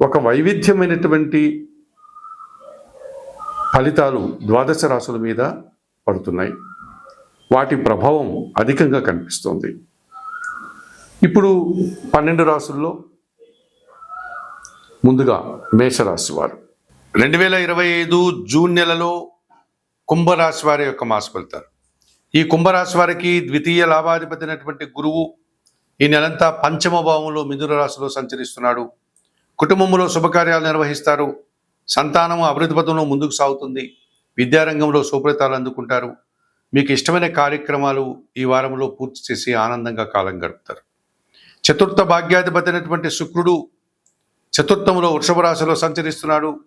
ఒక వైవిధ్యమైనటువంటి ఫలితాలు ద్వాదశ రాశుల మీద పడుతున్నాయి. వాటి ప్రభావం అధికంగా కనిపిస్తోంది. ఇప్పుడు పన్నెండు రాసుల్లో ముందుగా మేషరాశి వారు. రెండు వేల ఇరవై ఐదు జూన్ నెలలో కుంభరాశి వారి యొక్క మాస ఫలితాలు. ఈ కుంభరాశి వారికి ద్వితీయ లాభాధిపతి అయినటువంటి గురువు ఈ నెలంతా పంచమ భావంలో మిథున రాశిలో సంచరిస్తున్నాడు. కుటుంబంలో శుభకార్యాలు నిర్వహిస్తారు. సంతానం అభివృద్ధి పథంలో ముందుకు సాగుతుంది. విద్యారంగంలో సుఫలితాలు అందుకుంటారు. మీకు ఇష్టమైన కార్యక్రమాలు ఈ వారంలో పూర్తి చేసి ఆనందంగా కాలం గడుపుతారు. చతుర్థ భాగ్యాధిపతి అయినటువంటి శుక్రుడు చతుర్థంలో వృషభ రాశిలో సంచరిస్తున్నాడు.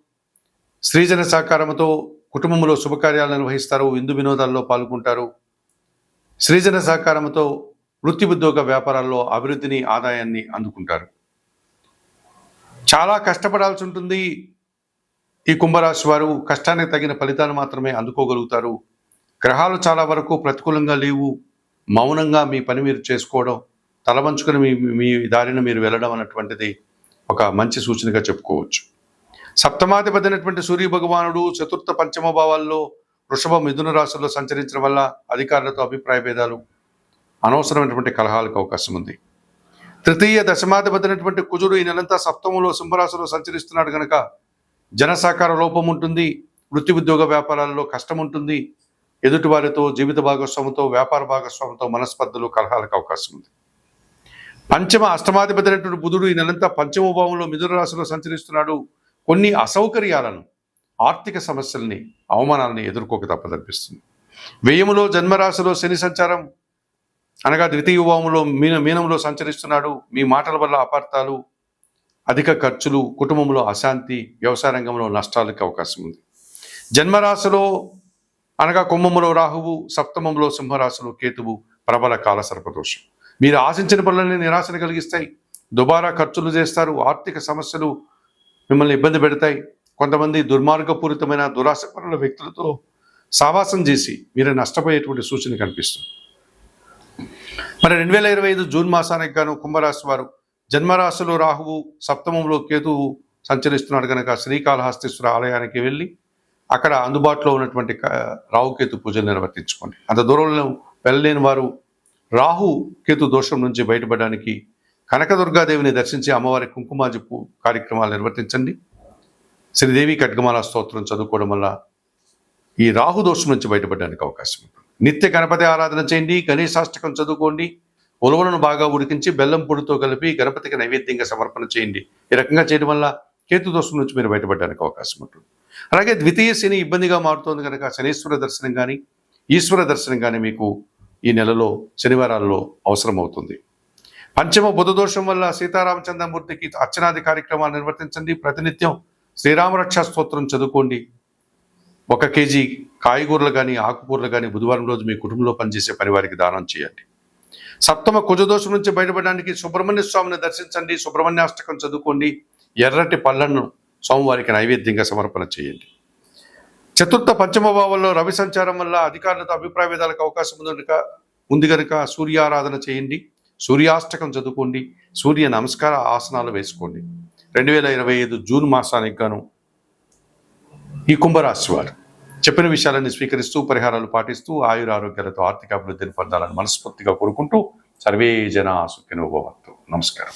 స్త్రీజన సహకారంతో కుటుంబంలో శుభకార్యాలు నిర్వహిస్తారు. విందు వినోదాల్లో పాల్గొంటారు. శ్రీజన సహకారంతో వృత్తి ఉద్యోగ వ్యాపారాల్లో అభివృద్ధిని ఆదాయాన్ని అందుకుంటారు. చాలా కష్టపడాల్సి ఉంటుంది. ఈ కుంభరాశి వారు కష్టానికి తగిన ఫలితాలు మాత్రమే అందుకోగలుగుతారు. గ్రహాలు చాలా వరకు ప్రతికూలంగా లేవు. మౌనంగా మీ పని మీరు చేసుకోవడం తలవంచుకొని మీ మీ దారిన మీరు వెళ్ళడం అన్నటువంటిది ఒక మంచి సూచనగా చెప్పుకోవచ్చు. సప్తమాధిపతినటువంటి సూర్య భగవానుడు చతుర్థ పంచమ భావాల్లో వృషభ మిథున రాశుల్లో సంచరించడం వల్ల అధికారులతో అభిప్రాయ భేదాలు అనవసరమైనటువంటి కలహాలకు అవకాశం ఉంది. తృతీయ దశమాధిపతినటువంటి కుజుడు ఈ నెలంతా సప్తమంలో సింహరాశిలో సంచరిస్తున్నాడు కనుక జనసాకార లోపం ఉంటుంది వృత్తి ఉద్యోగ వ్యాపారాలలో కష్టం ఉంటుంది. ఎదుటి వారితో జీవిత భాగస్వామితో వ్యాపార భాగస్వామితో మనస్పర్ధలు కలహాలకు అవకాశం ఉంది. పంచమ అష్టమాధిపతినటువంటి బుధుడు ఈ నెలంతా పంచమ భావంలో మిథున రాశిలో సంచరిస్తున్నాడు. కొన్ని అసౌకర్యాలను ఆర్థిక సమస్యల్ని అవమానాలని ఎదుర్కోక తప్పదనిపిస్తుంది. వ్యయములో జన్మరాశిలో శని సంచారం అనగా ద్వితీయభావంలో మీన మీనంలో సంచరిస్తున్నాడు. మీ మాటల వల్ల అపార్థాలు అధిక ఖర్చులు కుటుంబంలో అశాంతి వ్యవసాయ రంగంలో నష్టాలకి అవకాశం ఉంది. జన్మరాశిలో అనగా కుంభములో రాహువు సప్తమంలో సింహరాశిలో కేతువు ప్రబల కాల సర్పదోషం. మీరు ఆశించిన పనులన్నీ నిరాశను కలిగిస్తాయి. దుబారా ఖర్చులు చేస్తారు ఆర్థిక సమస్యలు మిమ్మల్ని ఇబ్బంది పెడతాయి. కొంతమంది దుర్మార్గపూరితమైన దురాశ పనుల వ్యక్తులతో సావాసం చేసి మీరు నష్టపోయేటువంటి సూచన కనిపిస్తుంది మరి రెండు వేల ఇరవై ఐదు జూన్ మాసానికి గాను కుంభరాశి వారు జన్మరాశిలో రాహువు సప్తమంలో కేతువు సంచరిస్తున్నాడు కనుక శ్రీకాళహస్తీశ్వర ఆలయానికి వెళ్ళి అక్కడ అందుబాటులో ఉన్నటువంటి రాహుకేతు పూజలు నిర్వర్తించుకోండి. అంత దూరంలో వెళ్ళలేని వారు రాహు కేతు దోషం నుంచి బయటపడడానికి కనకదుర్గాదేవిని దర్శించి అమ్మవారి కుంకుమాజి కార్యక్రమాలు నిర్వర్తించండి. శ్రీదేవి ఖడ్గమాల స్తోత్రం చదువుకోవడం వల్ల ఈ రాహు దోషం నుంచి బయటపడడానికి అవకాశం ఉంటుంది. నిత్య గణపతి ఆరాధన చేయండి గణేశాష్టకం చదువుకోండి ఉలవలను బాగా ఉడికించి బెల్లం పొడితో కలిపి గణపతికి నైవేద్యంగా సమర్పణ చేయండి. ఈ రకంగా చేయడం వల్ల కేతు దోషం నుంచి మీరు బయటపడడానికి అవకాశం ఉంటుంది. అలాగే ద్వితీయ శని ఇబ్బందిగా మారుతోంది కనుక శనీశ్వర దర్శనం కానీ ఈశ్వర దర్శనం కానీ మీకు ఈ నెలలో శనివారాల్లో అవసరం అవుతుంది పంచమ బుధ దోషం వల్ల సీతారామచంద్రమూర్తికి అర్చనాది కార్యక్రమాలు నిర్వర్తించండి. ప్రతినిత్యం శ్రీరామరక్ష స్తోత్రం చదువుకోండి. ఒక కేజీ కాయగూరలు కానీ ఆకుకూరలు కానీ బుధవారం రోజు మీ కుటుంబంలో పనిచేసే పనివారికి దానం చేయండి. సప్తమ కుజదోషం నుంచి బయటపడడానికి సుబ్రహ్మణ్య స్వామిని దర్శించండి. సుబ్రహ్మణ్యాష్టకం చదువుకోండి. ఎర్రటి పళ్ళను స్వామివారికి నైవేద్యంగా సమర్పణ చేయండి. చతుర్థ పంచమ భావంలో రవి సంచారం వల్ల అధికారులతో అభిప్రాయ భేదాలకు అవకాశం ఉంది కనుక ఉంది కనుక సూర్యారాధన చేయండి. సూర్యాష్టకం చదువుకోండి. సూర్య నమస్కార ఆసనాలు వేసుకోండి. రెండు వేల ఇరవై ఐదు జూన్ మాసానికి గాను ఈ కుంభరాశి వారు. చెప్పిన విషయాలన్నీ స్వీకరిస్తూ పరిహారాలు పాటిస్తూ ఆయుర ఆరోగ్యాలతో ఆర్థిక అభివృద్ధిని పొందాలని మనస్ఫూర్తిగా కోరుకుంటూ సర్వే జన సుఖినోభవంతు నమస్కారం.